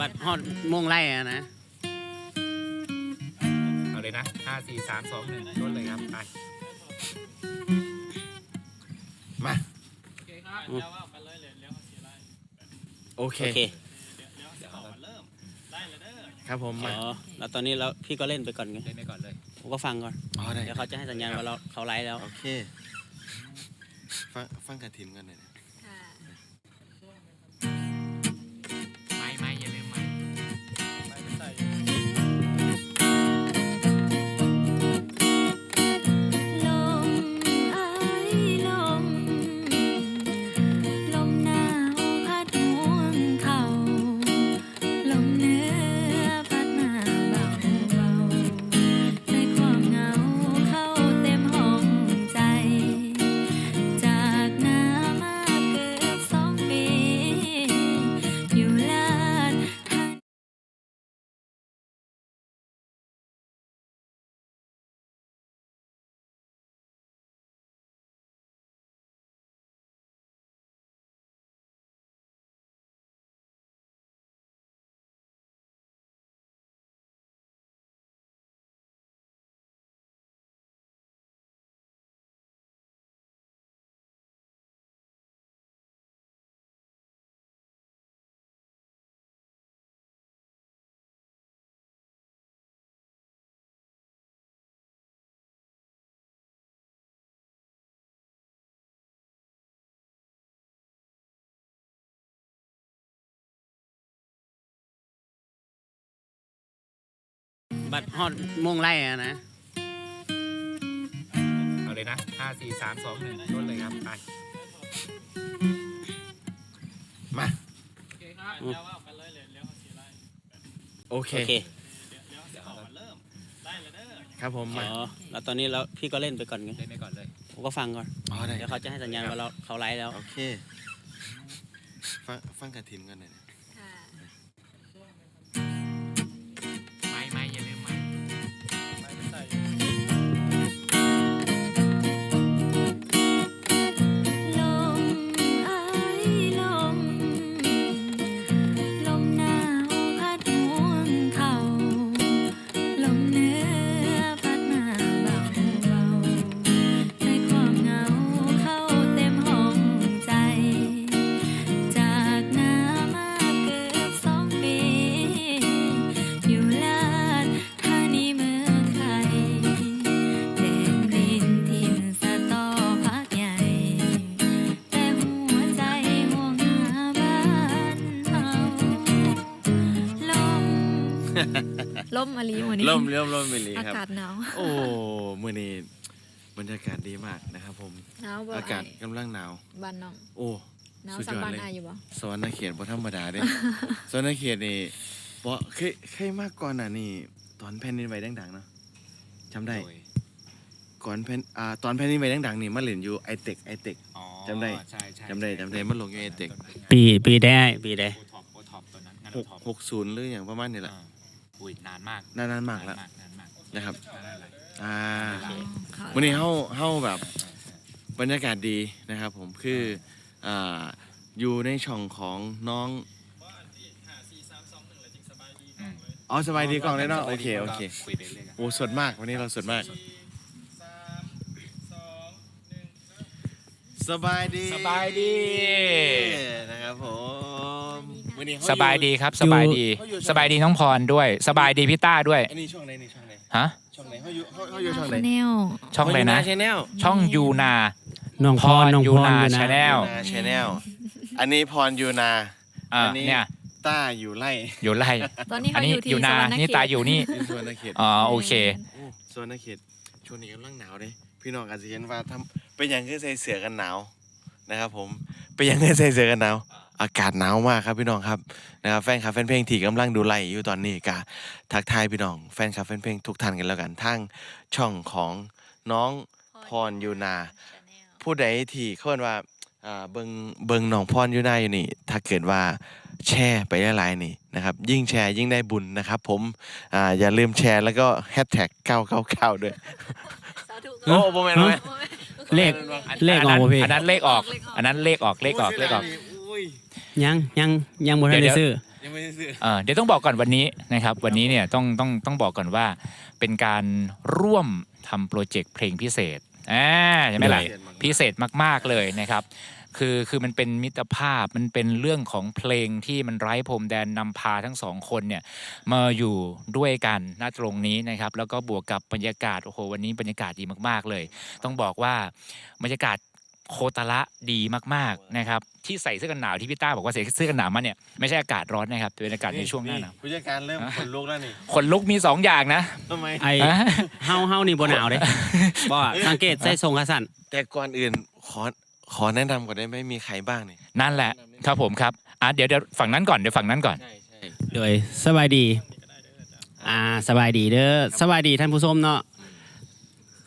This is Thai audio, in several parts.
บัตรฮอดโมงไล่อะนะเอาเลยนะห้าสี่สามสองหนึ่งต้นเลยครับไปมาอืมโอเคโอเคครับผมอ๋มาอแล้วตอนนี้เราพี่ก็เล่นไปก่อนไงเล่นไปก่อนเลยผมก็ฟังก่อนอ๋อได้เดี๋ยวเขาจะให้สัญญาณว่าเราเขาไลฟ์แล้ว โอเค ฟังฟังกระถินกันหน่อยนะ บัตรฮอดโมงไล่อะนะ เอาเลยนะห้าสี่สามสองหนึ่งต้นเลยครับ ไป มาโอเคโอเคครับผมอ๋มาอแล้วตอนนี้เราพี่ก็เล่นไปก่อนไงเล่นไปก่อนเลย ผมก็ฟังก่อนอ๋อได้เดี๋ยวเขาจะให้สัญญาณว่าเราเขาไลฟ์แล้ว โอเค ฟังฟังกระถินกันหน่อยนะ ลมอะไรวันนี้เริ่มเริ่มเริ่มไปเลยอาครับ กาศหนาวโอ้มื่อนี้บรรยากาศดีมากนะครับผม หนาวบ่อากาศกำลังหนาว บ้านน้องโอ้ หนาวสุดสักยอดบ้านเลย อายอยู่บ่สวรรณเขตบ่ธรรมดาเด้ สวรรณเขตนี่บ่เคยเคยมากก่อนน่ะนี่ ตอนแผ่นดินไหวดังๆเนาะจำได้ โยก่อนแผ่นอ่าตอนแผ่นดินไหวดังๆนี่มาเล่นอยู่ไอเทคไอเทค อ๋อจำได้ใช่ใช่จำได้จำได้มันลงอยู่ในเด็ก ปีปีได้ปีได้โอท็อปโอท็อปตัวนั้นงานหโอกท็อปหกศูนย์หรืออย่างประมาณนี้แหละ อ่า อุ้ยนานมากนานๆมากแล้วนานมากนะครับนานมากอ่าค่ะวันนี้เฮาเฮาแบบบรรยากาศดีนะครับ ผมคืออ่าอยู่ในช่องของน้องอ๋อสบายดีกล่องเลยเนาะโอเคโอเคคุยไปเรื่อยๆโอ้สดมากวันนี้เราสดมาก สบายดี สบายดีนะครับผม วันนี้เขสบายดีครับ สบายดี เขาอยู่ สบายดีน้องพรด้วย สบายดีพี่ต้าด้วย อันนี้ช่องไหนนี่ช่องไหนฮะ ช่องไหนเขาอยู่เขาเขาอยู่ช่องไหนแนวช่องอะไรนะชแนลช่องยูนา น้องพรน้องยูพรนาอยู่นะ ชาแนลชแนลอันนี้พรยูนา อ่าอันนี้ เนี่ย ต้าอยู่ไล่อยู่ไล่ตอนนี้อัเขานนี้อยู่ที่อยู่นา สวรรณเขต นี่ตาอยู่นี่ที่สวนเขตอ๋อ โอเค โอ้สวนเขตช่วงนี้กำลังหนาวเลยพี่น้องอาจจะเห็นว่าทำเป็นอย่างคือใส่เสื้อกันหนาวนะครับผมเป็นอย่างคือใส่เสื้อกันหนาว อากาศหนาวมากครับพี่น้องครับนะครับแฟนคลับแฟนเพลงที่กำลังดูไลฟ์อยู่ตอนนี้กะทักทายพี่น้องแฟนคลับแฟนเพลงทุกท่านกันแล้วกันทั้งช่องของน้องพรยูนา ผู้ใดที่เขาเรียกว่าอ่าเบิงเบิงหนองพรอยู่หน้าอยู่นี่ ถ้าเกิดว่าแชร์ไปหลายๆนี่นะครับ ยิ่งแชร์ยิ่งได้บุญนะครับ ผมอ่าอย่าลืมแชร์แล้วก็แฮชแท็ก999ด้วยสาธุโอ้โหแมนโมแมนเลขเลขออกบ่พี่ อันนั้นเลขออก อันนั้นเลขออกเลขออกเลขออก อุ้ยยังยังยังบ่ทันได้ซื้อยยังไม่ได้ซื้อเอ่อเดี๋ยวต้องบอกก่อนวันนี้นะครับ วันนี้เนี่ยต้องต้องต้องบอกก่อนว่าเป็นการร่วมทำโปรเจกต์เพลงพิเศษอ่าใช่ไหมล่ะพิเศษมาก ๆ เลยนะครับ คือคือมันเป็นมิตรภาพมันเป็นเรื่องของเพลงที่มันไร้พรมแดนนำพาทั้งสองคนเนี่ยมาอยู่ด้วยกันณตรงนี้นะครับ แล้วก็บวกกับบรรยากาศโอ้โหวันนี้บรรยากาศดีมาก ๆ เลย ต้องบอกว่าบรรยากาศ โคตรละดีมากๆนะครับที่ใส่เสื้อกันหนาวที่พี่ต้าบอกว่าใส่เสื้อกันหนาวมาเนี่ยไม่ใช่อากาศร้อนนะครับเป็นอากาศในช่วงหน้าหนาวผู้จัดการเริ่มขนลุกแล้วนี่ขนลุกมีสองอย่างนะทำไมไออะเฮาเฮานี่บ่หนาวเด้บ่สังเกตใส่ทรงขาสั้นแต่ก่อนอื่นขอขอแนะนำก่อนได้ไหมมีใครบ้างนี่นั่นแหละครับผมครับอะเดี๋ยวเดี๋ยวฝั่งนั้นก่อนเดี๋ยวฝั่งนั้นก่อนใช่ใช่โดยสบายดี อ่าสบายดีเด้อสบายดีท่านผู้ชมเนาะ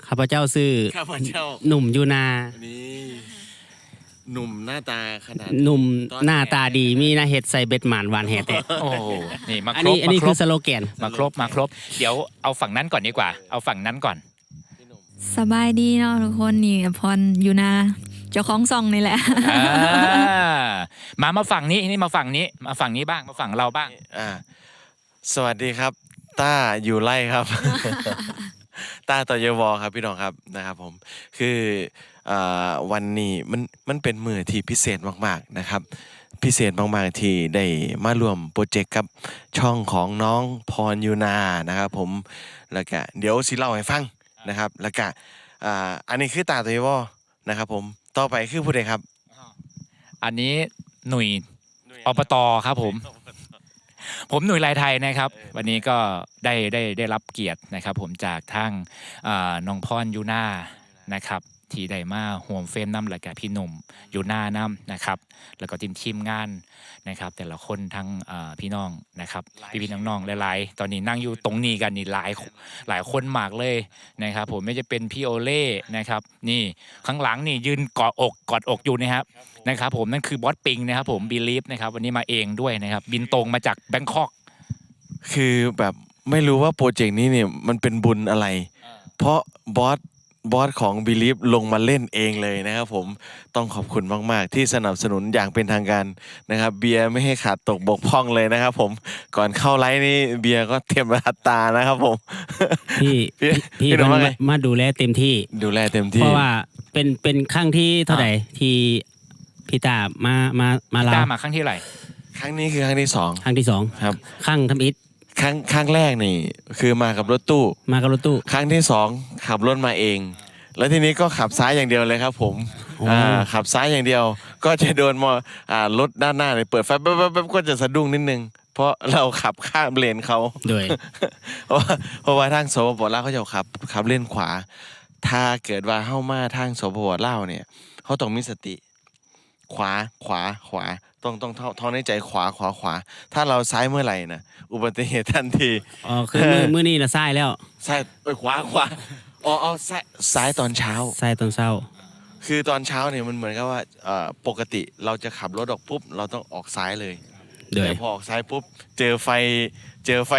ข้าพเจ้าซื้อข้าพเจ้า หนุ่มยูนา นี่หนุ่มหน้าตาขนาดหนุ่มหน้าตาดีมีหน้าเห็ดใส่เบ็ดหมานหวานแห่แตกโอ้โหนี่มาอันครบนี้อันนี้มาครคือบสโลแกนมาครบมาครบ เดี๋ยวเอาฝั่งนั้นก่อนดีกว่า เอาฝั่งนั้นก่อนพี่หนุ่มสบายดีเนาะทุกคนนี่พรอยู่นาเจ้าของซองนี่แหละอ่ามามาฝั่งนี้นี่มาฝั่งนี้ มาฝั่งนี้บ้างมาฝั่งเราบ้าง อ่า สวัสดีครับ ต้าอยู่ไล่ครับ ตาต่อยวครับพี่น้องครับนะครับผมคือวันนี้มันมันเป็นมือที่พิเศษมากๆนะครับ พิเศษมากๆที่ได้มาร่วมโปรเจกต์กับช่องของน้องพรยูนานะครับผมแล้วก็เดี๋ยวสิเล่าให้ฟังนะครับแล้วก็อันนี้คือตาตัยวอนะครับผมต่อไปคือผู้ใดครับ อันนี้หนุ่ยอบตครับผม ผมหนุ่ยลายไทยนะครับ วันนี้ก็ได้ได้ได้รับเกียรตินะครับ ผมจากทางอ่าน้องพรยูน่านะครับ ที่ได้มาห่วมเฟรมน้ำและกับพี่หนุ่มยูน่าน้ำนะครับ แล้วก็ทีมทีมงานนะครับ แต่ละคนทั้งอ่าพี่น้องนะครับพี่พี่ๆน้องๆหลายๆ ตอนนี้นั่งอยู่ตรงนี้กันนี่หลายหลายคนมากเลยนะครับ ผมไม่จะเป็นพี่โอเล่นะครับ นี่ข้างหลังนี่ยืนกอดอกกอดอกอยู่นะครับนะครับผมนั่นคือบอสปิงนะครับ ผมบีลีฟนะครับวันนี้มาเองด้วยนะครับ บินตรงมาจากแบงคอกคือแบบไม่รู้ว่าโปรเจกต์นี้เนี่ยมันเป็นบุญอะไร เพราะบอส บอสของ Believe ลงมาเล่นเองเลยนะครับผมต้องขอบคุณมาก ๆ ที่สนับสนุนอย่างเป็นทางการนะครับ เบียร์ไม่ให้ขาดตกบกพร่องเลยนะครับ ผมก่อนเข้าไลฟ์นี่เบียร์ก็เตรียมอัตรานะครับผม พี่พี่พี่พี่หนุ่มัมนว่าไงมาดูแลเต็มที่ ดูแลเต็มเพที่ราะว่าเป็นเป็นครั้งที่เท่าไหร่ที่พี่ตามามามาลาต้าวมาครั้งที่เท่าไหร่ครั้งนี้คือครั้งที่สองครั้งที่สองครับครั้งทำอิฐ ครั้งครั้งแรกนี่ คือมากับรถตู้ มากับรถตู้ ครั้งที่สองขับรถมาเอง แล้วทีนี้ก็ขับซ้ายอย่างเดียวเลยครับ ผมโอ้อ่าขับซ้ายอย่างเดียว ก็จะโดนมออ่ารถด้านหน้าเนี่ยเปิดไฟแป๊บแป๊บแป๊บก็จะสะดุ้งนิดนึง เพราะเราขับข้ามเลนเขาโดยเพราะว่าเพราะว่าทางสปปลาวเขาจะขับขับเลนขวา ถ้าเกิดว่าเข้ามาทางสปปลาวเนี่ยเขาต้องมีสติ ขวาขวาขวา ต้องต้องท่องท่องในใจขวาขวาขวา ถ้าเราซ้ายเมื่อไหร่นะอุบัติเหตุทันทีอ๋อคือมือมือนี่ละซ้ายแล้วซ้ายเอ้ยขวาขวาอ๋ออ๋อซ้ายซ้ายตอนเช้า ซ้ายตอนเช้า คือตอนเช้าเนี่ยมันเหมือนกับว่าเอ่อปกติเราจะขับรถออกปุ๊บ เราต้องออกซ้ายเลยโดยแต่พอออกซ้ายปุ๊บ เจอไฟ เจอไฟ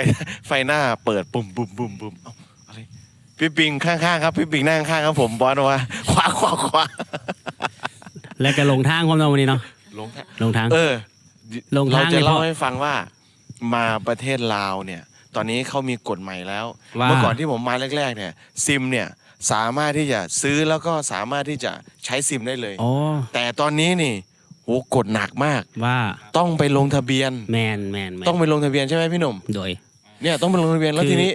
ไฟหน้าเปิดปุ่มปุ่มปุ่มปุ่มเอ้าอะไรพี่ปิงข้างๆครับพี่ปิงนั่งข้างครับผมบอสว่าขวาขวาขวาแล้วก็ลงทางความเราวันนี้เนาะ ลงทางลงทาง เออลงเราทางจะนี่เล่าเพราะให้ฟังว่ามาประเทศลาวเนี่ย ตอนนี้เขามีกฎใหม่แล้วว่าเมื่อก่อนที่ผมมาแรก ๆ เนี่ยซิมเนี่ยสามารถที่จะซื้อแล้วก็สามารถที่จะใช้ซิมได้เลยอ๋อแต่ตอนนี้นี่โหกฎหนักมากว่าต้องไปลงทะเบียนแมนแมนแมนต้องไปลงทะเบียนใช่ไหมพี่หนุ่มโดย เนี่ยต้องไปลงทะเบียนแล้วคือทีนี้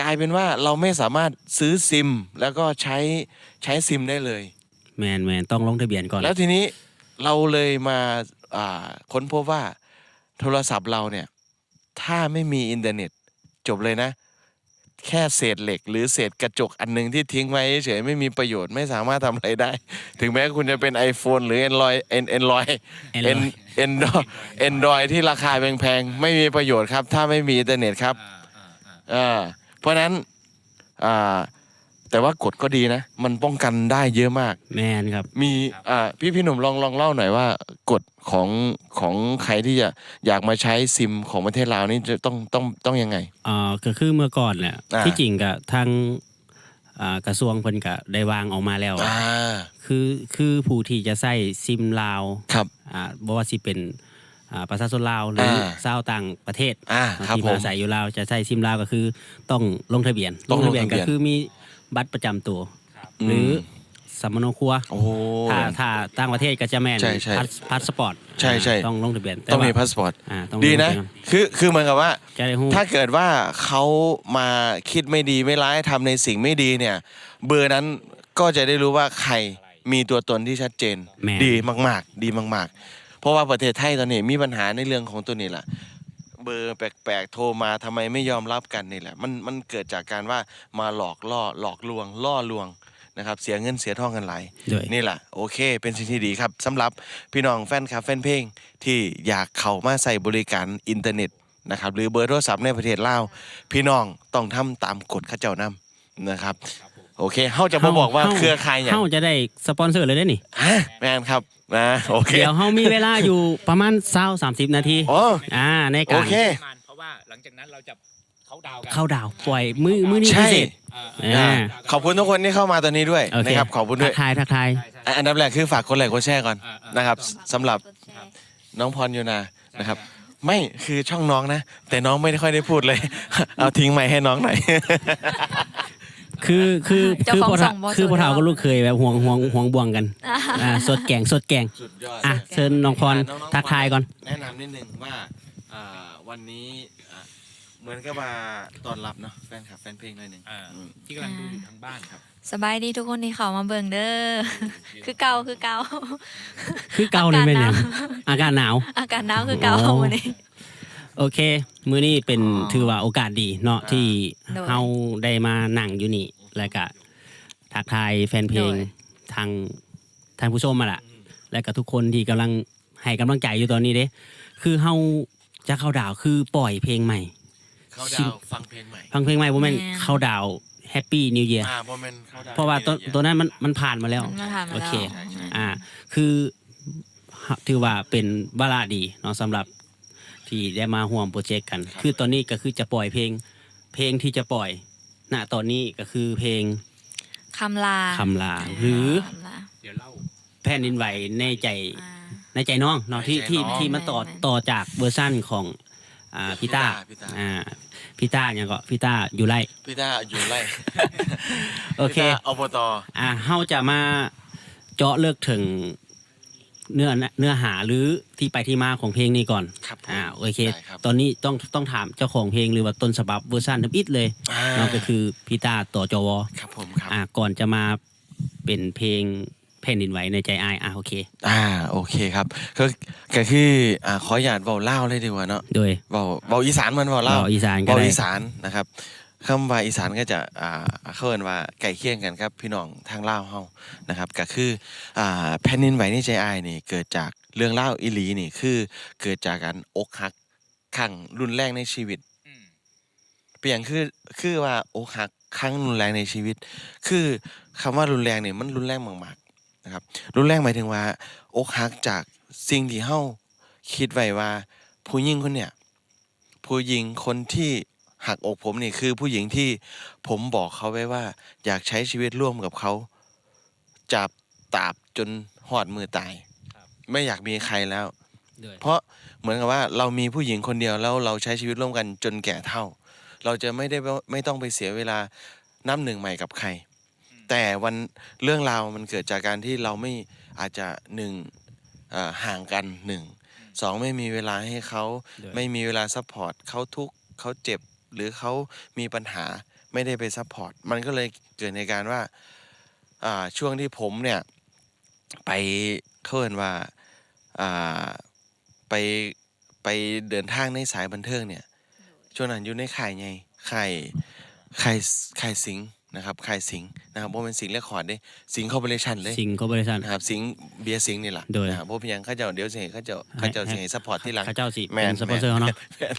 กลายเป็นว่าเราไม่สามารถซื้อซิม แล้วก็ใช้ใช้ซิมได้เลย แมนแมนต้องลงทะเบียนก่อนแล้วทีนี้ เราเลยมาอ่าค้นพบว่าโทรศัพท์เราเนี่ย ถ้าไม่มีอินเทอร์เน็ตจบเลยนะ แค่เศษเหล็ก หรือเศษกระจกอันหนึงที่ทิ้งไว้เฉยๆไม่มีประโยชน์ไม่สามารถทำอะไรได้ ถึงแม้คุณจะเป็น iPhone หรือ Android เอ็น Android เอ็น Android เอ็นเอ็นดอยที่ราคาแพงๆ ไม่มีประโยชน์ครับ ถ้าไม่มีอินเทอร์เน็ตครับอ่าเพราะฉะนั้นอ่า แต่ว่ากฎก็ดีนะ มันป้องกันได้เยอะมาก แมนครับ มีอ่าพี่พี่หนุ่มลองลองเล่าหน่อยว่ากฎของของใครที่จะอยากมาใช้ซิมของประเทศลาวนี่จะต้องต้องต้องยังไงเอ่อก็คือเมื่อก่อนเนี่ยอ่า ที่จริงกับทางอ่ากระทรวงเพิ่นก็ได้วางออกมาแล้ว อ่าคือคือผู้ที่จะใส่ซิมลาวครับ อ่าบ่ว่าสิเป็นอ่าประชาชนลาวหรืออาชาวต่างประเทศอ่าครับที่ผมมาอาศัยอยู่ลาวจะใช้ซิมลาวก็คือต้องลงทะเบียนต้องลงทะเบียนทะเบีก็ยนคือมี บัตรประจำตัว หรือสมโนครัวโอ้โหถ้าถ้าต่างประเทศก็จะแม่นใช่ใช่พาสพาสปอร์ตใช่ใช่ ต้องลงทะเบียนต้องมีว่า พาสปอร์ตอ่าต้องดีนะลงทะเบียคือคือเหมือนกับว่า จะได้ฮู้ ถ้าเกิดว่าเขามาคิดไม่ดีไม่ร้ายทำในสิ่งไม่ดีเนี่ย เบอร์นั้นก็จะได้รู้ว่าใครมีตัวตนที่ชัดเจน แม่น ดีมาก ๆ ดีมาก ๆ เพราะว่าประเทศไทยตอนนี้มีปัญหาในเรื่องของตัวนี้แหละ เบอร์แปลกๆโทรมาทำไมไม่ยอมรับกันนี่แหละ มันมันเกิดจากการว่ามาหลอกล่อหลอกลวง ล่อลวงนะครับ เสียเงินเสียทองกันหลายด้วยนี่แหละโอเค เป็นสิ่งที่ดีครับสำหรับพี่น้องแฟนคลับแฟนเพลงที่อยากเข้ามาใส่บริการอินเทอร์เน็ตนะครับหรือเบอร์โทรศัพท์ในประเทศลาวพี่น้องต้องทำตามกฎข้าเจ้านำนะครับ โอเคเฮาจะมาบอกว่าเครือข่ายอย่างเฮาจะได้สปอนเซอร์เลยได้นี่ฮะแมนครับ นะโอเค เดี๋ยวเฮามีเวลาอยู่ประมาณ20 30นาทีโอ้อ่าในโอการเคเพราะว่าหลังจากนั้นเราจะเขาดาวกันเข้าดาวปล่อยมือมือนี้ใช่ พิเศษอ่าอ่าขอบคุณทุกคนที่เข้ามาตอนนี้ด้วยโอเคนะครับขอบคุณด้ทัวยกทายทักทายอะอันดับแรกคือฝากกดไลค์กดแชร์ก่อนนะครับสำหรับกดแชร์น้องพรอยู่นานะครับ ไม่คือช่องน้องนะ แต่น้องไม่ได้ค่อยได้พูดเลย เอาทิ้งไมค์ให้น้องหน่อย คือคือเจ้าคือของพอส่เฒ่างบ่คือพอเฒ่าสวยก็ลูกเคยแบบห่วงห่วงห่วงบ่วงกันอ่าสดแกงสดแกง สุดยอดอะเชิญน้องพรน้องๆทักทายก่อน แนะนำนิดนึงว่าอ่าวันนี้อะเหมือนกับมาตอนรับเนาะแฟนคลับแฟนเพลงหน่อยหนึ่งอ่า อืมที่กำลังดูอยู่ทางบ้านครับ สบายดีทุกคนที่เข้ามาเบิ่งเด้อ คือเก่าคือเก่า คือเก่าเลยแม่นยังอากาศหนาว อากาศหนาวคือเก่าอ๋อวันนี้ โอเค มื้อนี้เป็นอ๋อถือว่าโอกาสดีเนาะที่โดยเฮาได้มานั่งอยู่นี่ แล้วก็ทักทายแฟนเพลงโดยทางทางผู้ชมมาละและก็ทุกคนที่กำลังให้กำลังใจอยู่ตอนนี้เด้ คือเฮาจะเข้าดาวคือปล่อยเพลงใหม่ เขาดาวฟังเพลงใหม่ ฟังเพลงใหม่บ่แม่นแม่นเข้าดาวแฮปปี้นิวเยียร์อ่าโมเมนต์เขาดาวเพราะว่าตัวตัวนั้นมันมันผ่านมาแล้วมันมาผ่านมาโอแล้วเค อ่า คือถือว่าเป็นวาระดีเนาะสำหรับ ที่ได้มาห่วมโปรเจกต์กัน คือตอนนี้ก็คือจะปล่อยเพลง เพลงที่จะปล่อย ณตอนนี้ก็คือเพลงคำลาคำลาหรือคำลาเดี๋ยวเล่าแผ่นดินไหวในใจอ่าในใจน้องเนาะที่ที่ที่มันต่อแม่นต่อจากเวอร์ชั่นของอ่าพี่ต้าพี่ตาอ่าพี่ต้าอย่างก็พี่ต้าอยู่ไรพี่ตาอยู่ไล่โอเคพี่ตาอบตอ่าเฮาจะมาเจาะเลือกถึง เนื้อเนื้อหาหรือที่ไปที่มาของเพลงนี้ก่อนครับผมอ่าโอเค ได้ครับ ตอนนี้ต้องต้องถามเจ้าของเพลงหรือว่าต้นฉบับเวอร์ชันทับอิดเลยอ่าเนาะก็คือพี่ตาต่อจวครับผมครับ อ่าก่อนจะมาเป็นเพลงแผ่นดินไหวในใจอายอ่าโอเค อ่าโอเคครับก็ก็คืออ่าขอหยาดเบาเล่าวเลยดีกว่าเนาะโดยเบาเบาอีสานมันเบาเล่าวเว้าอีสานก็เบาได้ อีสานนะครับ คำว่าอีสานก็จะอ่าเขาเอินว่าไก่เคียงกันครับพี่น้องทางลาวเฮานะครับก็คืออ่าแผ่นดินไหวในใจอายนี่เกิดจากเรื่องเล่าวอีหลีนี่คือเกิดจากการอกหักครั้งรุนแรงในชีวิตเปลี่ยนคือคือว่าอกหักครั้งรุนแรงในชีวิต คือคำว่ารุนแรงเนี่ยมันรุนแรงมากๆนะครับ รุนแรงหมายถึงว่าอกหักจากสิ่งที่เฮาคิดไว้ว่า ผู้หญิงคนเนี่ยผู้หญิงคนที่ หักอกผมนี่คือผู้หญิงที่ผมบอกเขาไว้ว่า อยากใช้ชีวิตร่วมกับเขาจับตราบจนหอดมือตาย ไม่อยากมีใครแล้ว เพราะเหมือนกับว่าเรามีผู้หญิงคนเดียวแล้วเราใช้ชีวิตร่วมกันจนแก่เท่า เราจะไม่ได้ไม่ต้องไปเสียเวลานับหนึ่งใหม่กับใคร แต่วันเรื่องราวมันเกิดจากการที่เราไม่อาจจะหนึ่งเอ่อห่างกันหนึ่งสองไม่มีเวลาให้เขาด้วยไม่มีเวลาซัพพอร์ตเขาทุกข์เขาเจ็บ หรือเขามีปัญหาไม่ได้ไปซัพพอร์ตมันก็เลยเกิดในการว่าอ่าช่วงที่ผมเนี่ยไปเขาเรียกว่าอ่าไปไปเดินทางในสายบันเทิงเนี่ยช่วงนั้นอยู่ในข่ายไงข่ายข่ายข่ายสิงห์ นะครับข่ายสิงห์นะครับเพราะเป็นสิงห์เรคคอร์ดเด้สิงห์คอร์ปอเรชันเลยสิงห์คอร์ปอเรชั่น นะครับสิงห์เบียร์สิงห์นี่แหละโดย นะครับเพราะเพียงเขาเจ้าเดี๋ยวสิเขาเจ้าเขาเจ้าสิให้ซัพพอร์ตที่หลัง ข้าเจ้าสิแม่เป็นนสปอนเซอร์เขาเนาะ แม่น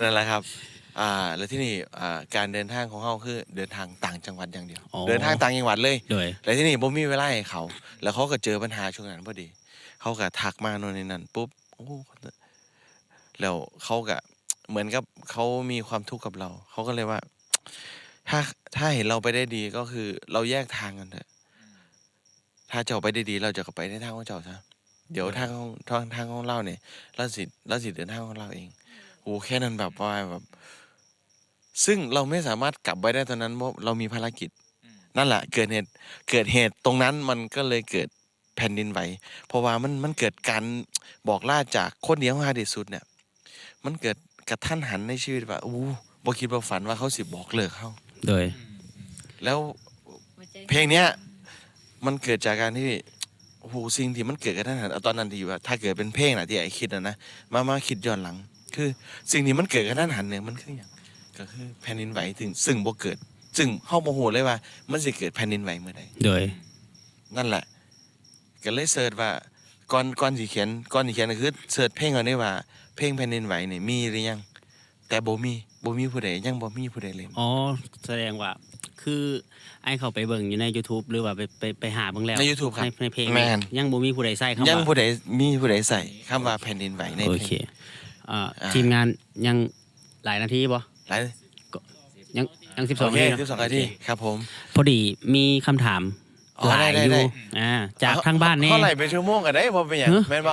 นั่นแหละครับอ่าแล้วที่นี่อ่าการเดินทางของเขาคือเดินทางต่างจังหวัดอย่างเดียว อ๋อ เดินทางต่างจังหวัดเลย โดย แล้วที่นี่ผมมีเวลาให้เขา แล้วเขาก็เจอปัญหาช่วงนั้นพอดี เขาก็ทักมาโน่นนี่นั่นปุ๊บโอ้แล้วเขาก็ เหมือนกับเขามีความทุกข์กับเรา เขาก็เลยว่า ถ้าถ้าเห็นเราไปได้ดีก็คือเราแยกทางกันเถอะ ถ้าเจ้าไปได้ดี เราจะก็ไปในทางของเจ้าซะเดี๋ยวทางของทางทางของเราเนี่ยเราสิเราสิเดินทางของเราเองโอ้แค่นั้นแบบว่าแบบ ซึ่งเราไม่สามารถกลับไปได้ตอนนั้นเพราะเรามีภารกิจ นั่นแหละเกิดเหตุเกิดเหตุตรงนั้นมันก็เลยเกิดแผ่นดินไหวเพราะว่ามันมันเกิดการบอกล่าจากคนเดียวของฮาดิสุดเนี่ย มันเกิดกระทันหันในชีวิตว่าอู้บ่คิดบ่ฝันว่าเขาสิบอกเลิกเขา โดย แล้วเพลงเนี้ย มันเกิดจากการที่โอ้โหสิ่งที่มันเกิดกระทันหันเอาตอนนั้นที่ว่า ถ้าเกิดเป็นเพลงนะที่ไอ้คิดนะนะมามาคิดย้อนหลัง คือ สิ่งที่มันเกิดกระทันหันเนี่ยมันคืออย่างก็คือแผ่นดินไหวถึงซึ่งบ่เกิด ซึ่งเฮาบ่ฮู้เลยว่า มันสิเกิดแผ่นดินไหวเมื่อใดโดย นั่นแหละ ก็เลยเสิร์ชว่าก่อนก่อนสิเขียนก่อนสิเขียนก็คือเสิร์ชเพลงเอาได้ว่า เพลงแผ่นดินไหวนี่มีหรือยัง แต่บ่มีบ่มีผู้ใดยังบ่มีผู้ใดเล่นอ๋อแสดงว่าคือไอ้เขาไปเบิ่งอยู่ใน YouTube หรือว่าไปไปไปหาเบิ่งแล้วใน YouTube ครับในในเพลงแม่น ยังบ่มีผู้ใดใส่คำยังว่าผู้ใดมีผู้ใดใส่คำว่าแผ่นดินไหวในโอเพเคลงอ่าอ่า ทีมงานยังหลายนาทีบ่หลายยังยังโอ12เคนาทีเนอะสิบสองนาทีครับผม พอดีมีคำถาม อ๋อหลายได้อได้ยู่อ่าจากทางบ้านนี่ เท่าไหร่เป็นชั่วโมงกันได้บ่เป็นหยังฮะ แม่นบ่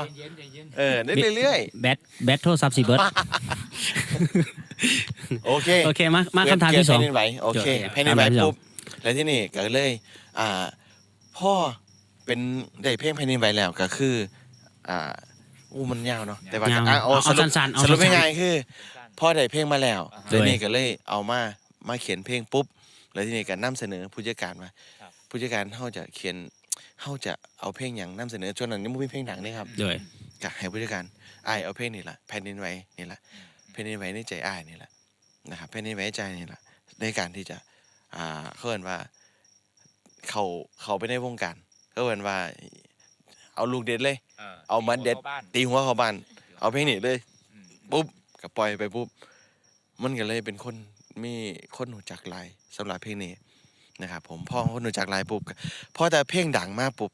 เออได้เรื่อยแบทแบทโทรศัพท์สิเบิร์ดๆโอเคโอเคมามาคำถามที่สองแผ่นดินไหวโอเคโอเคแผ่นดินไหวคำถามที่สอง ปุ๊บแล้วที่นี่ก็เลย อ่า พ่อเป็นได้เพลงแผ่นดินไหวแล้วก็คือ อ่าอู้มันยาวเนาะแต่ว่ายาวอะเอาสรุปสั้นๆเอาสรุปสั้นๆง่ายๆคือ พ่อได้เพลงมาแล้วอ่าฮะเดี๋ยวนี้ก็เลยเอามามาเขียนเพลงปุ๊บ แล้วที่นี่ก็นํเสนอผู้จัดการมาครับ ผู้จัดการเฮาจะเขียนเฮาจะเอาเพลงอย่างนํเสนอช่วงนั้นยังบ่มีเพลงดังเลยครับโดยก็ให้ผู้จัดการอ้ายเอาเพลงนี่ล่ะแผ่นดินไหวนี่ล่ะแผ่นดินไหวในใจอ้ายนี่ล่ะนะครับแผ่นดินไหวในใจนี่ล่ะในการที่จะอ่าเขาเอิ้นว่าเขาเขาไปในวงการเขาเอิ้นว่าเอาลูกเด็ดเลย เอามันเด็ดตีหัวเขาบ้าน เอาเพลงนี้เลยปุ๊บก็ปล่อยไปปุ๊บ มันก็เลยเป็นคนมีคนหูจักหลายสำหรับเพลงนี้ นะครับผมพ่อคนหูจักหลายปุ๊บก็พอแต่เพลงดังมากปุ๊บ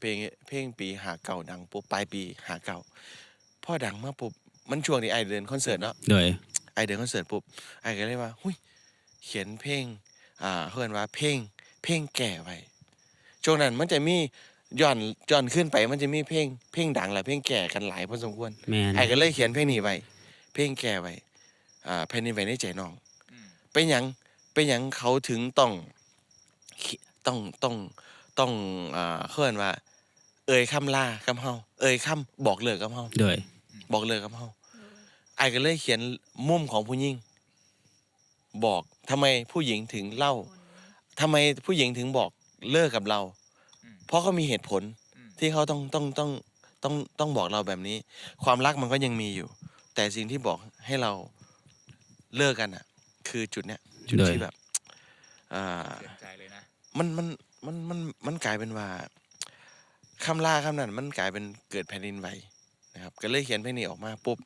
เพลงเพลงปีหาเก่าดังปุ๊บปลายปีหาเก่าพ่อดังมากปุ๊บมันช่วงที่ไอเดินคอนเสิร์ตเนาะโดยไอเดินคอนเสิร์ตปุ๊บไอก็เลยว่าหุยเขียนเพลงอ่าเขาเรียกว่าเพลงเพลงแก่ไว้ช่วงนั้นมันจะมีย้อนย้อนขึ้นไปมันจะมีเพลงเพลงดังและเพลงแก่กันหลายพอสมควรแมนไอ้ก็เลยเขียนเพลงนี้ไว้เพลงแก่ไว้อ่าเพลงนี้ไว้ในใจน้อง เป็นหยังเป็นหยังเขาถึงต้องคิ ต้องต้องต้องอ่าเคลื่อนว่า เอ่ยคำลาคำเฮาเอ่ยคำบอกเลิกกับเฮาโดย บอกเลิกกับเฮาไอ้ก็เลยเขียนมุมของผู้หญิงบอกทำไมผู้หญิงถึงเล่าทำไมผู้หญิงถึงบอกเลิกกับเราอืมเพราะเขามีเหตุผลที่เขาต้องต้องต้องต้องต้องบอกเราแบบนี้ ความรักมันก็ยังมีอยู่ แต่สิ่งที่บอกให้เราเลิกกันอะ คือจุดเนี้ยจุดโดยที่แบบอ่า เสียใจเลยนะ มันมันมันมันมันกลายเป็นว่าคำลาคำนั้น มันกลายเป็นเกิดแผ่นดินไหวนะครับ ก็เลยเขียนเพลงนี้ออกมาปุ๊บ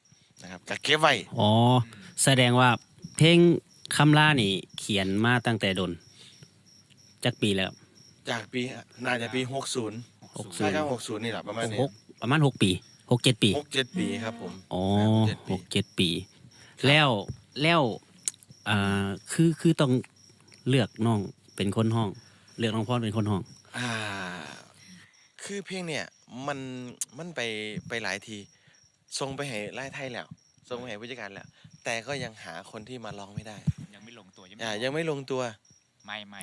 นะครับก็เก็บไว้อ๋อแสดงว่าเพลงคำล่านี่ เขียนมาตั้งแต่ดนจักปีแล้วจากปีน่าจะปีหกศูนย์หกศูใช่นย์ครับหกศูนย์นี่แหละประมาณนี้หกประมาณหกปีหกเจ็ดปีหกเจ็ดปีครับผมอ๋อครับหกเจ็ดปี แล้วแล้วอ่าคือคือต้องเลือกน้องเป็นคนห้อง เลือกน้องพ่อเป็นคนห้อง อ่า คือเพลงเนี่ยมันมันไปไปหลายทีส่งไปให้ไล่ไทยแล้วส่งไปให้ผู้จัดการแล้ว แต่ก็ยังหาคนที่มาร้องไม่ได้ยังไม่ลงตัวยังอ่าไม่ยังไม่ลงตัว ไม่ไม่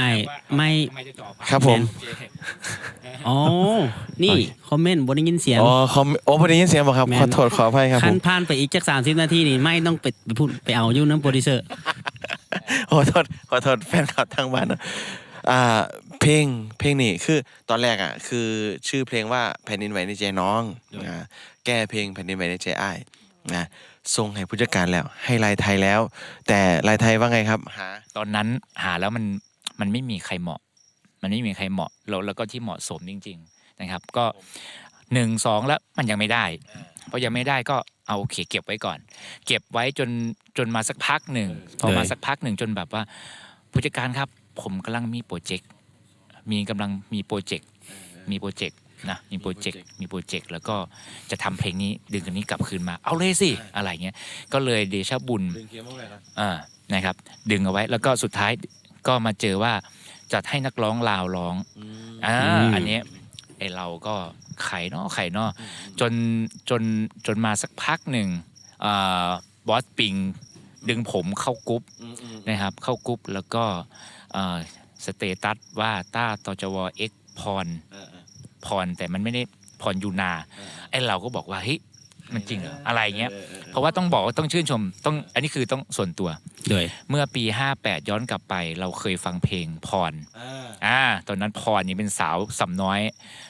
ไอ้ไม่ ไม่จะจ่อปากครับผม โอเคอ๋อ นี่คอมเมนต์บนได้ยินเสียง อ๋อคอมโอ้พอดียินเสียงบอกครับแม่น ขอโทษขออภัยครับผคันมผ่านไปอีกจักสามสิบนาทีนี่ไม่ต้องไปไปพูดไปเอาอยู่น้ำโปรดิวเซอร์ ขอโทษขอโทษแฟนคลับทางบ้านนะ อ่าเพลงเพลงนี่คือตอนแรกอะคือชื่อเพลงว่าแผ่นดินไหวในใจน้องนะแก้เพลงแผ่นดินไหวในใจอ้ายนะส่งให้ผู้จัดการแล้ว ให้ลายไทยแล้ว แต่ลายไทยว่าไงครับหาตอนนั้นหาแล้วมันมันไม่มีใครเหมาะ มันไม่มีใครเหมาะแล้วแล้วก็ที่เหมาะสมจริง ๆนะครับ ก็หนึ่งสองแล้วมันยังไม่ได้พอยังไม่ได้ก็เอาโอเคเก็บไว้ก่อน เก็บไว้จนจนมาสักพักหนึ่งพอมาเลยสักพักหนึ่งจนแบบว่าผู้จัดการครับ ผมกำลังมีโปรเจกต์มีกำลังมีโปรเจกต์มีโปรเจกต์นะมีโปรเจกต์มีโปรเจกต์แล้วก็จะทำเพลงนี้ดึงอันนี้กลับคืนมาเอาเลยสิอะไรเงี้ยก็เลยเดชะบุญดึงเกมเข้าไปแล้วอ่านะครับ ดึงเอาไว้แล้วก็สุดท้ายก็มาเจอว่าจัดให้นักร้องลาวร้องอ่าอืมอันเนี้ยไอเราก็ไข่เนาะไข่เนาะจนจนจนมาสักพักหนึ่งอ่าบอสปิงดึงผมเข้ากรุ๊ปอืมอืมนะครับ เข้ากรุ๊ปแล้วก็อ่า สเตตัสว่าต้าตจวเอ็กพรเออเออพรแต่มันไม่ได้พรยูนาไอเราก็บอกว่าเฮ้ยมันจริงเหรออะไรเงี้ยออออเพราะว่าต้องบอกว่าต้องชื่นชมต้องอันนี้คือต้องส่วนตัวโดยเมื่อปี 58 ย้อนกลับไป เราเคยฟังเพลงพรอ่าอ่าตอนนั้นพรนี่เป็นสาวสำน้อย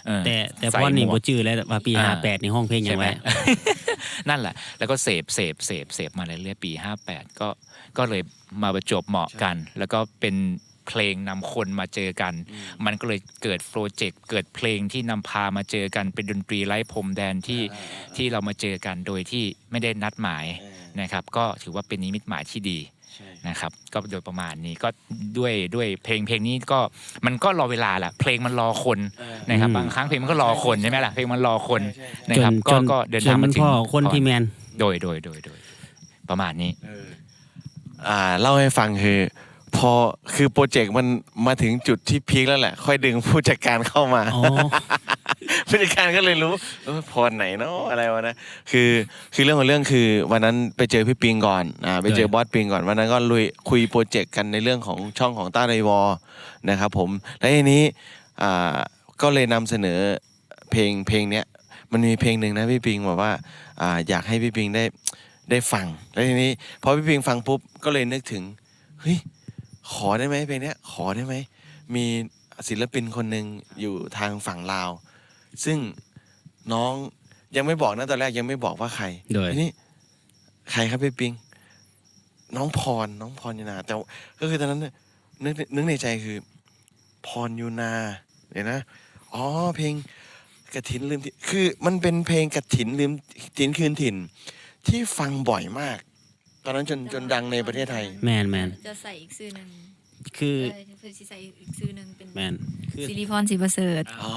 เออแต่แต่ใส่พ่อนี่หมวบ่กจื้อแล้วว่าปีอ่า58ในห้องเพลงยังไงนั่นแหละ แล้วก็เสพเสพเสพเสพมาเรื่อยๆปี 58 ก็ก็เลยมาประจวบเหมาะกัน แล้วก็เป็น เพลงนำคนมาเจอกัน มันก็เลยเกิดโปรเจกต์เกิดเพลงที่นำพามาเจอกันเป็นดนตรีไร้พรมแดนที่ที่เรามาเจอกันโดยที่ไม่ได้นัดหมายเออนะครับ ก็ถือว่าเป็นนิมิตหมายที่ดีใช่นะครับก็โดยประมาณนี้ก็ด้วยด้วยเพลงเพลงนี้ก็มันก็รอเวลาแหละเพลงมันรอคนเออนะครับอืมบางครั้งเพลงมันก็รอคนใช่ไหมล่ะเพลงมันรอคนใช่ใช่นะจครันบจก็นก็เดินจทางนมามันถึงพ่อคนที่แมนโดยโดยโดยโดยประมาณนี้เอออ่าเล่าให้ฟังคือ พอคือโปรเจกต์มันมาถึงจุดที่พีคแล้วแหละ ค่อยดึงผู้จัดการเข้ามาอ๋อ ผู้จัดการก็เลยรู้เออพรไหนเนาะอะไรวะนะคือคือเรื่องของเรื่องคือ วันนั้นไปเจอพี่ปิงก่อนอ่าไปเจอบอสปิงก่อนวันนั้นก็ลุยคุยโปรเจกต์กันในเรื่องของช่องของต้าไดวอนะครับผมแล้วทีนี้อ่าก็เลยนำเสนอเพลงเพลงเนี้ยมันมีเพลงหนึ่งนะพี่ปิงบอกว่าอ่าอยากให้พี่ปิงได้ได้ฟังแล้วทีนี้พอพี่ปิงฟังปุ๊บก็เลยนึกถึงเฮ้ย ขอได้ไหมเพลงเนี้ยขอได้ไหมมีศิลปินคนหนึ่งอยู่ทางฝั่งลาว ซึ่งน้องยังไม่บอกนะตอนแรกยังไม่บอกว่าใครโดย ทีนี้ใครครับพี่ปิง น้องพรน้องพรยูนา แต่ก็คือตอนนั้นเนี่ยนึกนึกในใจคือ พรยูนาเดี๋ยวนะอ๋อเพลงกระถินลืมถิ่นคือมันเป็นเพลงกระถินลืมถิ่นคืนถิ่น ที่ฟังบ่อยมาก ตอนนั้นจนจนดังในประเทศไทย แมนแมนจะใส่อีกชื่อหนึ่งคือเออคือสิใส่อีกชื่อหนึ่งเป็นแมนคือสิริพรศรีประเสริฐอ๋อ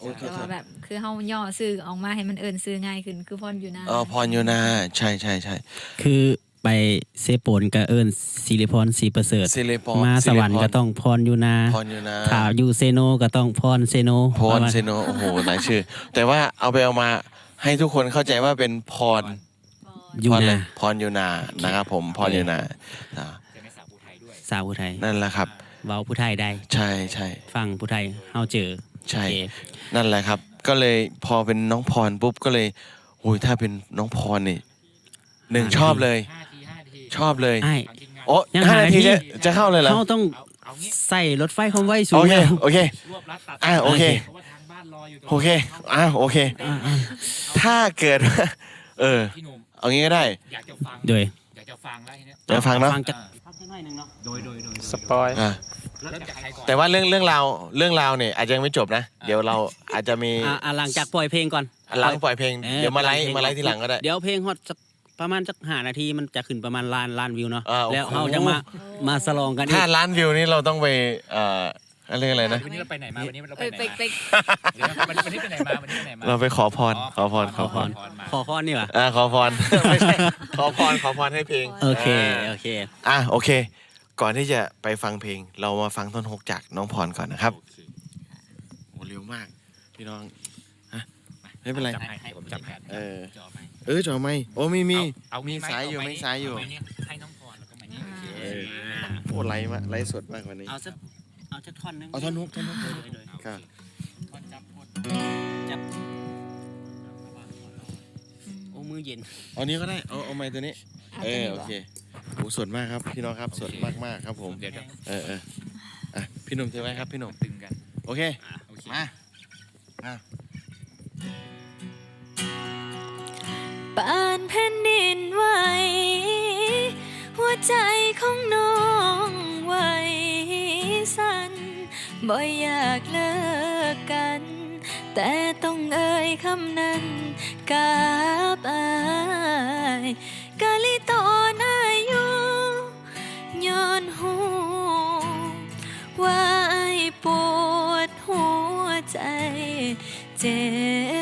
โอ้ยโทแต่ษโทว่าษแบบคือเฮาย่อซื้อออกมาให้มันเอินซื้อง่ายขึ้นคือพรอยู่นะเออพรยูนาใช่ใช่ใช่คือไปเซโปนก็เอิ้นศิริพรศรีประเสริฐ ซิเลปอมาสวรรค์ก็ต้องพรอยู่นาพรยูนาถ้าอยู่เซโนก็ต้องพรเซโนพรเซโนโอ้โหหลายชื่อ แต่ว่าเอาไปเอามาให้ทุกคนเข้าใจว่าเป็นพรอ ยู่พรเลนายพรยูนานะครับผมพรยูนาอ่าจะไม่สาวผู้ไทยด้วยสาวผู้ไทยนั่นแหละครับ เว้าผู้ไทยได้ ใช่ใช่ ฟังผู้ไทยเฮาเจอใช่ โอเคนั่นแหละครับ ก็เลยพอเป็นน้องพรปุ๊บก็เลยโอ้ยถ้าเป็นน้องพรนี่หนึ่งชอบเลย ห้าทีห้าทีชอบเลยไอ้ทางทีมงานโอ้ยังห้าหานาทีที่จะจะเข้าเลยเหรอเฮาต้องเอาเอางี้ใส่รถไฟความไวสูโองเคแล้ว โอเค รวบรัดตัดอะโอเค เพราะว่าทางบ้านรออยู่ตรงโอเคอะโอเคอ่าอ่าถ้าเกิดว่าเออ พี่หนุ่ม เอางี้ก็ได้ อยากจะฟังโดย อยากจะฟังแล้วทีเนี้ยเดี๋ยวฟังเนาะฟังจากฟังจักหน่อยหนึงเนาะโดยโดยโดยสปอยอะเริ่มจากใครก่อนแต่ว่าเรื่องเรื่องราวเรื่องราวเนี่ยอาจจะยังไม่จบนะ เดี๋ยวเราอาจจะมีอ่าอ่าหลังจากปล่อยเพลงก่อนหลังปล่อยเพลงออเดี๋ยวมาไลฟ์ปอยเพมาไลฟ์ทีหลังก็ได้ เดี๋ยวเพลงฮอตสักประมาณสักหานาทีมันจะขึ้นประมาณล้านล้านวิวเนาะอ่าโอ้โห แล้วเฮาจะมามาสลองกันอีถ้ากล้านวิวนี่เราต้องไปเอ่อ อะไรอะไรนะ วันนี้เราไปไหนมา วันนี้เราไปเอ้ยไหนไปมาไปเดี๋ยวนะวันนี้วันนี้ไปไหนมา วันนี้ไปไหนมาเราไปขอพร ขอพร ขอพรมาขอพรนี่หว่าอ่าขอพร ไม่ใช่ ขอพร ขอพรให้เพลงโอเค โอเค อะโอเค ก่อนที่จะไปฟังเพลง เรามาฟังท่อนฮกจากน้องพรก่อนนะครับ โอ้เร็วมาก พี่น้องฮะไม่เป็นไร จับให้ให้ผมจับแผนเออจะเอาไหมเออจอไม่โอ้มีมี เอามีไหสายอยู่เไหมีสายอยู่เไหนี่ให้น้องพรแล้วก็มานี่โอเคเออโอ้ไลฟ์มาไลฟ์สดมากกว่านี้ เอาสัก เอาสักท่อนหนึงเอาท่อนฮกท่อนฮกโดยโดยครับคนจับคนจับโอ้มือเย็น เอานี้ก็ได้เอาเอาไม้ตัวนี้ เออโอเคโอ้สดมากครับพี่น้องครับสดมากมากๆครับผมเดี๋ยวจะเออเอออะพี่หนุ่มถือไว้ครับพี่หนุ่มตึงกันโอเคโอเคมามาปานแผ่นดินไหวหัวใจของน้องไหวสั่น บ่อยากเลิกกัน แต่ต้องเอ่ยคำนั้นกับอายกะลิตอนอายุย้อนหูว่าไอ้ปวดหัวใจ เจ็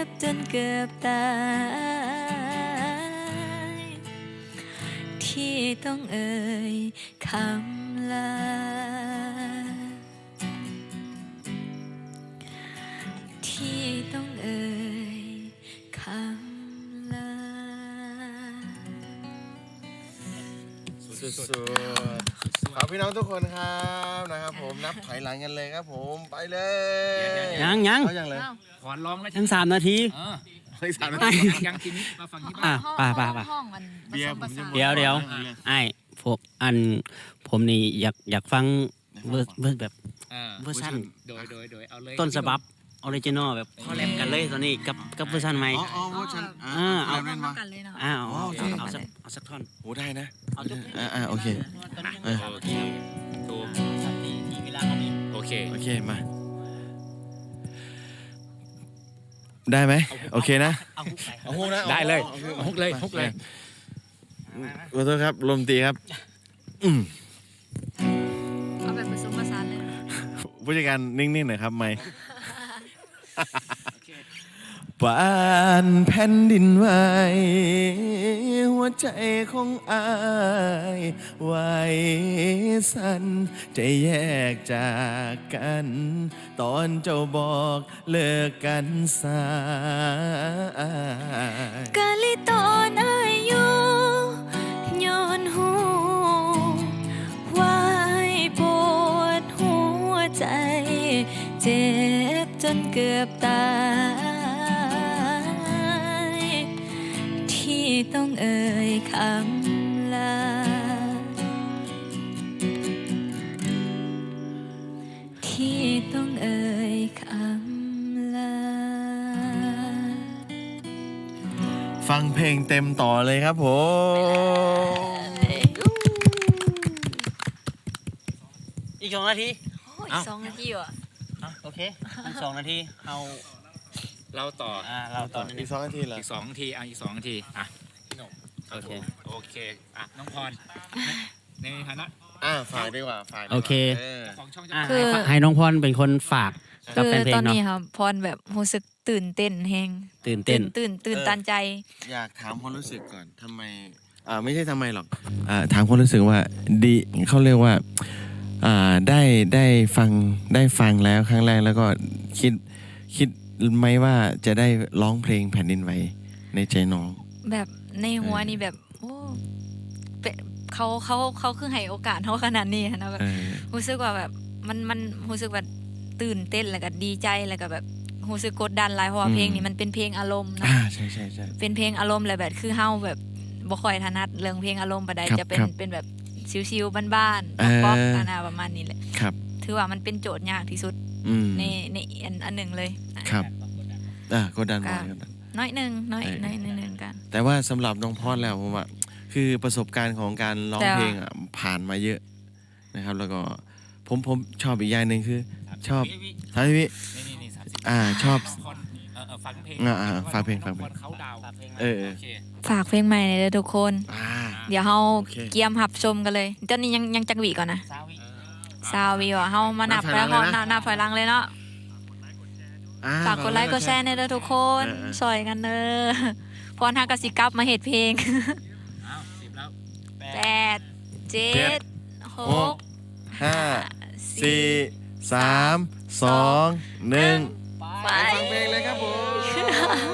บจนเกือบตาย ที่ต้องเอ่ยคำลา สุดๆขอบพี่น้องทุกคนครับนะครับผมนับถอยหลังกันเลยครับผมไปเลยยังยังเอาอย่างเลยขอร้องแล้วยังสามนาที เออไม่สามนาไม่ทียังทีนี้มาฟังที่อะบ้านไป่าป่าป่าห้องมันเบียร์ผมจะเดี๋ยวเดี๋ยว ไอ้ผมอันผมนี่อยากอยากฟังเวอร์เวอร์แบบเออเวอร์ชันโดยโดยโดยเอาเลยต้นฉบับ ออริจินอลแบบคอลแลบกันเลยตอนนี้กับกับเวอร์ชันใหม่ อ๋ออ๋อว่าฉันอ่าเอาเอาเล่นมา กันเลยเนาะ อ้าวเอาโอเคเอาเอาสักเอาสักท่อนโอ้ได้นะเอาจบอ่าอ่าโอเค เออ โอเคถูกที่ที่เวลาเขามีโอเค โอเค มา ได้ไหมโอเคนะเอาฮุกไปเอาฮุกนะได้เลยอาฮุกเลยฮุกเลย ขอโทษครับ ลมตีครับ อืมเอาแบบผสมผสานเลย ผู้จัดการนิ่งๆหน่อยครับ ไม่ ปานแผ่นดินไหวหัวใจของอายไหวสั่นใจแยกจากกัน ตอนเจ้าบอกเลิกกันสายกะลิตอนอายุย้อนหูวายปวดหัวใจเจ็บ จนเกือบตาย ที่ต้องเอ่ยคำลา ที่ต้องเอ่ยคำลา ฟังเพลงเต็มต่อเลยครับผม อีกสองนาทีอ้ยเอ้าสองนาทีว่ะ อะโอเคอีกสองนาทีเอาเราต่ออ่าเราต่อนิดนึอีงกสองนาทีเหรออีกสองนาทีอะอีกสองนาทีอะพี่หนุ่มโอเค โอเคอะน้องพรในฐานะอ่าฝากดีกว่าฝากดีกว่าโอเคของช่องอะคือ ให้ให้น้องพรเป็นคนฝากกับคืแฟอนเพลตองนเนาะนี้ครับพรแบบรู้สึกตื่นเต้นแฮงตื่นเต้น ตื่นตื่นตันใจ อยากถามความรู้สึกก่อนทำไมอ่าไม่ใช่ทำไมหรอกอ่าถามความรู้สึกว่าดีเขาเรียกว่าอ่า ได้ได้ฟังได้ฟังแล้วครั้งแรกแล้วก็คิดคิดไหมว่าจะได้ร้องเพลงแผ่นดินไหวในใจน้อง แบบในหัวเออนี่แบบโอ้เป็นเขาเขาเขาคือให้โอกาสเขาขนาดนี้นะแบบเออรู้สึกว่าแบบมันมันรู้สึกว่าตื่นเต้นแล้วก็ดีใจแล้วก็แบบรู้สึกกดดันหลายเพราะว่าเพลงนี้มันเป็นเพลงอารมณ์เนอะอ่าใช่ใช่ใช่เป็นเพลงอารมณ์เลยแบบคือเฮาแบบบ่ค่อยถนัดเรื่องเพลงอารมณ์ปานใดครับจะเป็นครับเป็นแบบ ชิวๆบ้านเออๆป๊อปๆอันน่ะประมาณนี้แหละครับ ถือว่ามันเป็นโจทย์ยากที่สุดอืมในในอันอันหนึ่งเลยครับอ่ากดดันบ่อยครับกดดันน้อยหนึ่งน้อยเออน้อยหนึ่งกัน แต่ว่าสำหรับน้องพอดแล้วผมว่าคือประสบการณ์ของการร้องแต่ว่าเพลงอะผ่านมาเยอะนะครับ แล้วก็ผมผมชอบอีกอย่างหนึ่งคือ ชอบท้ายพี่นี่นี่นี่สามสิบอ่าชอบน้งพรเออเออฟังเพลงอ่าอ่าฟังเพลงฟังเพลงน้อพรเขาดาวน์เออเออโอเคฝากเพลงใหม่เลยเด้อทุกคน อ่า เดี๋ยวเฮาโอเค เกียมหับชมกันเลยตอนนี้ยังยังจักหวีก่อนนะ ซาวิซาววีว่ะเฮามานับไปเฮานับนับถอยหลังเลยเนาะ อ่ ฝากกดไลค์กดแชร์ในเด้อทุกคนเออเออ ซอยกันเด้อพรทางกสิกลับมาเฮ็ดเพลง อ้าวสิบแล้วแปดเจ็ดหหกกห้าสี่สามสองหนึ่ง ไป ฟังเพลงเลยครับผม